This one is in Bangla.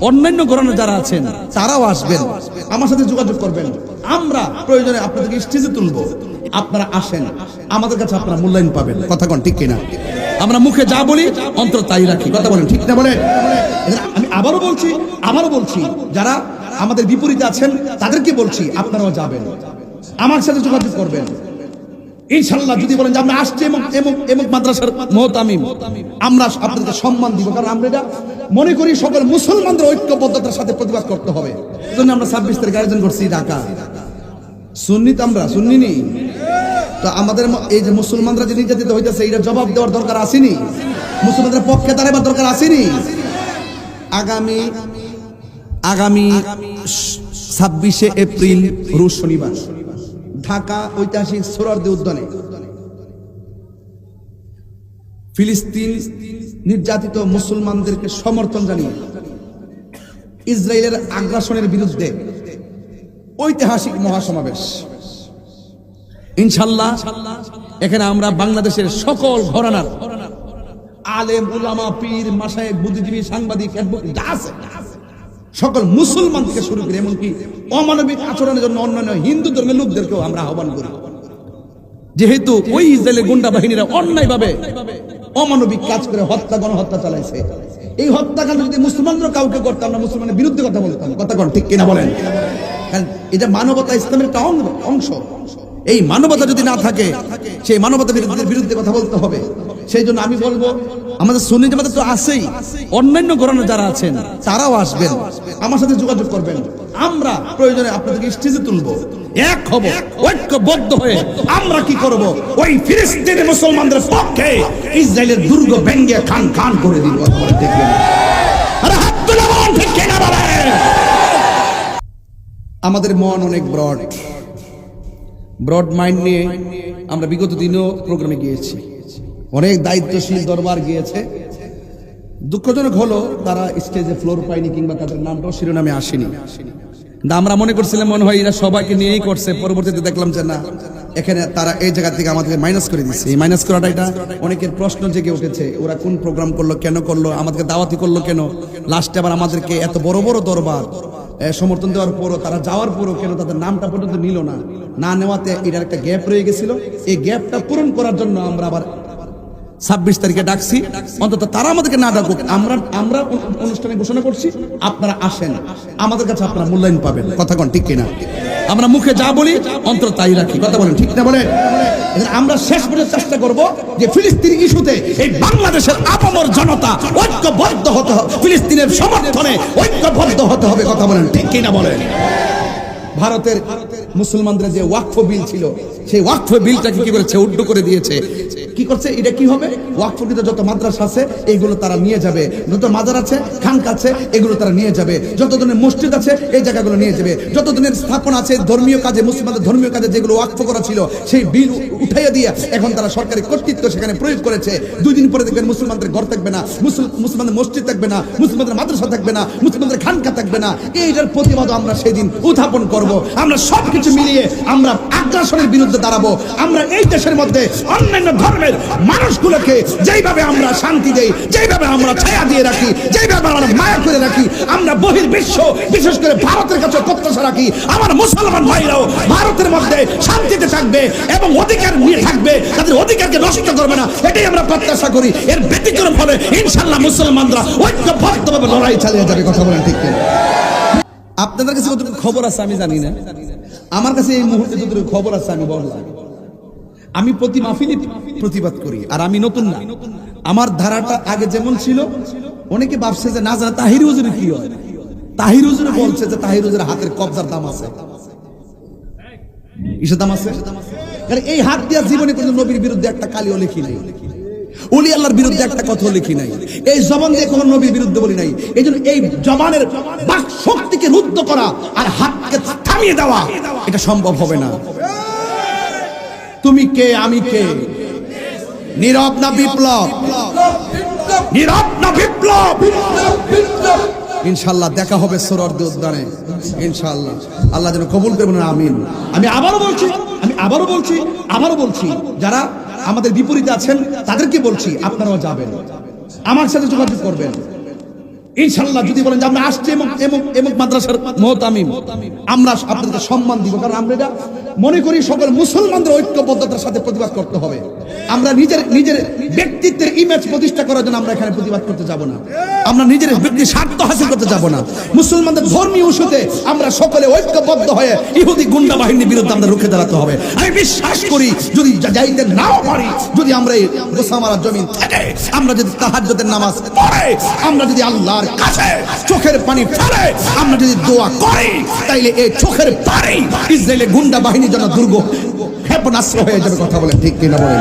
অন্যান্য ঘরানা যারা আছেন, তারাও আসবেন। আমার সাথে যোগাযোগ করবেন। আমরা প্রয়োজনে আপনাদেরকে স্টেজে তুলবো। আপনারা আসেন। আমাদের কাছে আপনারা মূল্যায়ন পাবেন। কথা কোন ঠিক কিনা? আমরা মুখে যা বলি, অন্তর তাই রাখি। কথা বলেন, ঠিক না বলেন? আমি আবারও বলছি আবারও বলছি, যারা আমাদের বিপরীতে আছেন, তাদেরকে বলছি, আপনারাও যাবেন। আমার সাথে যোগাযোগ করবেন। ইনশাল্লাহ যদি বলেন যে আমরা আসছি এমক এমক এমক মাদ্রাসার মহতামিম, আমরা আপনাদেরকে সম্মান দিব, কারণ আমরা এটা মনে করি সকল মুসলমানদের ঐক্যবদ্ধতার সাথে প্রতিবাদ করতে হবে। এজন্য আমরা ছাব্বিশ তারিখ আয়োজন করছি ঢাকা। সুন্নি তো আমরা, সুন্নি নি? তো আমাদের এই যে মুসলমানরা যে নির্যাতিত হইতেছে এটা জবাব দেওয়ার দরকার আসেনি? মুসলমানদের পক্ষে দাঁড়াবার দরকার আসেনি? আগামী আগামী ছাব্বিশে এপ্রিল রুশ শনিবার। ঢাকা ঐতিহাসিক সোরারদি উদ্যানে ফিলিস্তিন নির্যাতিত মুসলমানদেরকে সমর্থন জানিয়ে ইসরায়েলের আগ্রাসনের বিরুদ্ধে ঐতিহাসিক মহাসমাবেশ। ইনশাল্লাহ এখানে আমরা বাংলাদেশের সকল ঘরানার আলেম উলামা পীর মাসায়েক বুদ্ধিজীবী সাংবাদিক যা আছে সকল মুসলমান থেকে শুরু করে এমনকি অমানবিক আচরণের জন্য অন্যান্য হিন্দু ধর্মের লোকদেরকেও আমরা আহ্বান করি। যেহেতু ওই ইসরায়েলের গুন্ডা বাহিনীরা অন্যায় ভাবে অমানবিক কাজ করে হত্যা, গণহত্যা চালাইছে। এই হত্যাকাণ্ড যদি মুসলমানরা কাউকে করতাম না মুসলমানের বিরুদ্ধে কথা বলতাম। কথা কন, ঠিক কিনা বলেন? কারণ এটা মানবতা ইসলামের একটা অংশ। এই মানবতা যদি না থাকে, সেই মানবতা বিরুদ্ধে কথা বলতে হবে। সেই জন্য আমি বলব, আমাদের সুন্নি জামাতে তো আছেই। অন্যান্য ঘরানা যারা আছেন, তারাও আসবেন। আমার সাথে যোগাযোগ করবেন। আমরা প্রয়োজনে আপনাদেরকে স্টেজে তুলবো। এক হব, ঐক্যবদ্ধ হয়ে আমরা কি করব? ওই ফিলিস্তিনি মুসলমানদের পক্ষে ইসরায়েলের দুর্গ ব্যঙ্গে খান খান করে দিব। আমাদের মন অনেক ব্রড ব্রড মাইন্ড নিয়ে আমরা বিগত দিনও প্রোগ্রামে গিয়েছি। অনেক দায়িত্বশীল দরবার গিয়েছে। দুঃখজনক হলো, তারা স্টেজে ফ্লোর পায়নি কিংবা তাদের নামটাও, শিরোনামে আসেনি। আমরা মনে করছিলাম, মনে হয় এরা সবাইকে নিয়েই করছে। পরবর্তীতে দেখলাম যে না, এখানে তারা এই জায়গা থেকে আমাদেরকে মাইনাস করে দিচ্ছে এই মাইনাস করাটা এটা অনেকের প্রশ্ন জেগে উঠেছে, ওরা কোন প্রোগ্রাম করল, কেন করল, আমাদেরকে দাওয়াতি করল কেন? লাস্টে আবার আমাদেরকে এত বড় বড় দরবার সমর্থন দেওয়ার পরও, তারা যাওয়ার পরও কেন তাদের নামটা পর্যন্ত নিল না? না নেওয়াতে এটার একটা গ্যাপ রয়ে গেছিল। এই গ্যাপটা পূরণ করার জন্য আমরা আবার ছাব্বিশ তারিখে ডাকছি। অন্তত তারা আমাদেরকে না ডাকুক, আমরা আমরা অনুষ্ঠানে ঘোষণা করছি, আপনারা আসেন। আমাদের কাছে আপনারা মূল্যায়ন পাবেন। কথা কোন, ঠিক কিনা? আমরা মুখে যা বলি অন্তর তাই রাখি। কথা বলেন, ঠিক না বলেন? আমরা শেষ পর্যন্ত চেষ্টা করব যে ফিলিস্তিন ইস্যুতে এই বাংলাদেশের আপামর জনতা ঐক্যবদ্ধ হতে হবে, ফিলিস্তিনের সমর্থনে ঐক্যবদ্ধ হতে হবে। কথা বলেন, ঠিক কিনা বলেন? ভারতের মুসলমানদের যে ওয়াকফ বিল ছিল, সেই ওয়াকফ বিলটাকে কি করেছে উড্ডু করে দিয়েছে। কি করছে? এটা কি হবে? ওয়াকফকৃত যত মাদ্রাসা আছে এইগুলো তারা নিয়ে যাবে। যত মাজার আছে, খানকা আছে, এগুলো তারা নিয়ে যাবে। যত ধরনের মসজিদ আছে, এই জায়গাগুলো নিয়ে যাবে। যত ধরনের স্থাপনা আছে, ধর্মীয় কাজে, মুসলমানদের ধর্মীয় কাজে যেগুলো ওয়াকফ করা ছিল, সেই বিল উঠাইয়া দিয়ে এখন তারা সরকারি কর্তৃত্ব সেখানে প্রয়োগ করেছে। দুই দিন পরে দেখবেন মুসলমানদের ঘর থাকবে না, মুসল- মুসলমানদের মসজিদ থাকবে না, মুসলমানদের মাদ্রাসা থাকবে না, মুসলমানদের খানকা থাকবে না। এইটার প্রতিবাদ আমরা সেদিন উত্থাপন করব। আমরা সবকিছু মিলিয়ে আমরা আগ্রাসনের বিরুদ্ধে দাঁড়াবো। আমরা এই দেশের মধ্যে অন্যান্য ধর্মের মানুষগুলোকে যেইভাবে আমরা শান্তি দেই, যেইভাবে আমরা ছায়া দিয়ে রাখি, যেইভাবে আমরা মায়া করে রাখি, আমরা বহির বিশ্ব বিশেষ করে ভারতের কাছে প্রত্যাশা রাখি। আমার মুসলমান ভাইরাও ভারতের মধ্যে শান্তিতে থাকবে এবং অধিকার নিয়ে থাকবে, তাদের অধিকারকে নষ্ট করবে না, এটাই আমরা প্রত্যাশা করি। এর ব্যতিক্রম হলে ইনশাল্লাহ মুসলমানরা ঐক্যবদ্ধভাবে লড়াই চালিয়ে যাবে, কথা বলেন ঠিক আপনাদের কাছে কতটুকু খবর আছে আমি জানি না। আমার কাছে এই মুহূর্তে যতটুকু খবর আছে, আমি বললাম। আমি প্রতি মাহফিলে প্রতিবাদ করি, আর আমি নতুন না। আমার ধারাটা আগে যেমন ছিল, অনেকে ভাবছে যে, না জানা তাহির হুজুর কি হয়? তাহির হুজুর বলছে যে, তাহির হুজুরের হাতের কবজার দাম আছে। ইসের দাম আছে? এই হাত দিয়া জীবনে কোনো নবীর বিরুদ্ধে একটা কালিও লিখি নাই। উলি আল্লাহর বিরুদ্ধে একটা কথা লিখি নাই। এই জবান দিয়ে কোনো নবীর বিরুদ্ধে বলি নাই। এই জন্য এই জবানের বাক শক্তিকে রুদ্ধ করা আর হাতকে থামিয়ে দেওয়া এটা সম্ভব হবে না। তুমি কে আমি কে? নীরব না বিপ্লব? নীরব না বিপ্লব? ইনশাল্লাহ দেখা হবে সোরর্দি উদ্যানে। ইনশাল্লাহ আল্লাহ যেন কবুল করবেন আমিন। আমি আবারও বলছি আমি আবারও বলছি আবারও বলছি যারা আমাদের বিপরীতে আছেন, তাদেরকে বলছি আপনারাও যাবেন। আমার সাথে যোগাযোগ করবেন। ইনশাল্লাহ যদি বলেন যে আমরা আসছি এবং এবং মাদ্রাসার মহতামিম, আমরা আপনাদেরকে সম্মান দিব, কারণ আমরা এটা মনে করি সকল মুসলমানদের ঐক্যবদ্ধতার সাথে প্রতিবাদ করতে হবে। আমরা নিজের নিজের ব্যক্তিত্বের ইমেজ প্রতিষ্ঠা করার জন্য আমরা এখানে প্রতিবাদ করতে যাব না। আমরা নিজের ব্যক্তি স্বার্থ হাসিল করতে যাব না। মুসলমানদের ধর্মীয় ইস্যুতে আমরা সকলে ঐক্যবদ্ধ হয়ে ইহুদি গুন্ডা বাহিনীর বিরুদ্ধে আমরা রুখে দাঁড়াতে হবে। আমি বিশ্বাস করি, যদি যাইতে নাও পারি, যদি আমরা এই গোসামারা জমিন থেকে আমরা যদি তাহাজ্জুদের নামাজ পড়ে, আমরা যদি আল্লাহর কাছে চোখের পানি ফেলে, আমরা যদি দোয়া করি, তাইলে এই চোখের পানি ইসরায়েলের গুন্ডা বাহিনীর যেন দুর্গ ক্ষেপণাস্ত্র হয়ে যাবে কথা বলেন ঠিক কিনা বলেন।